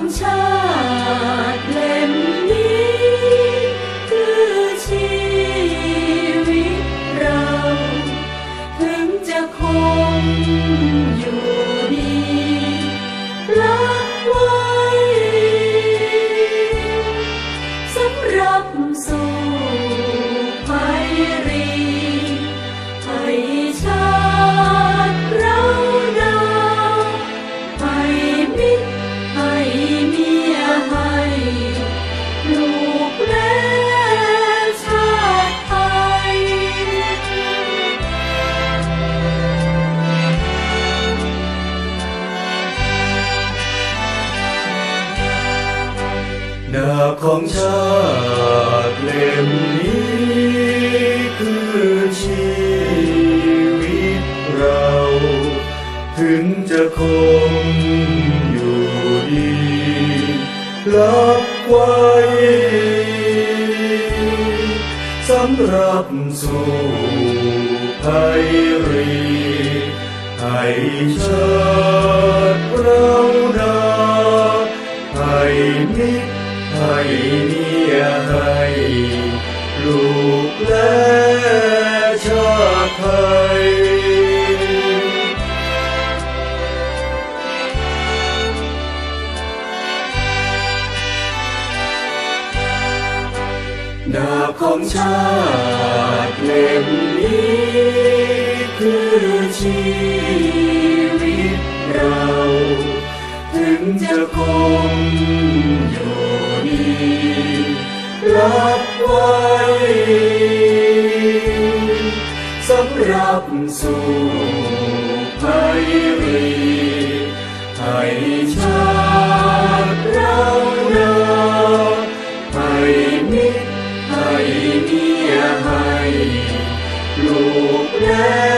ของชาติและาบของชาติเล่มนี้คือชีวิตเรา ถึงจะคงอยู่ดีรับไว้สำหรับสู่ภัยรีให้ชา และชาติไทยดาบของชาติเล่มนี้คือชีวิตเรา ถึงจะคงอยู่ดีรับไว้ รับสู่ไทยรีไทยชาติเราเนาไทยมิตรไทยเมียให้ลูกแล้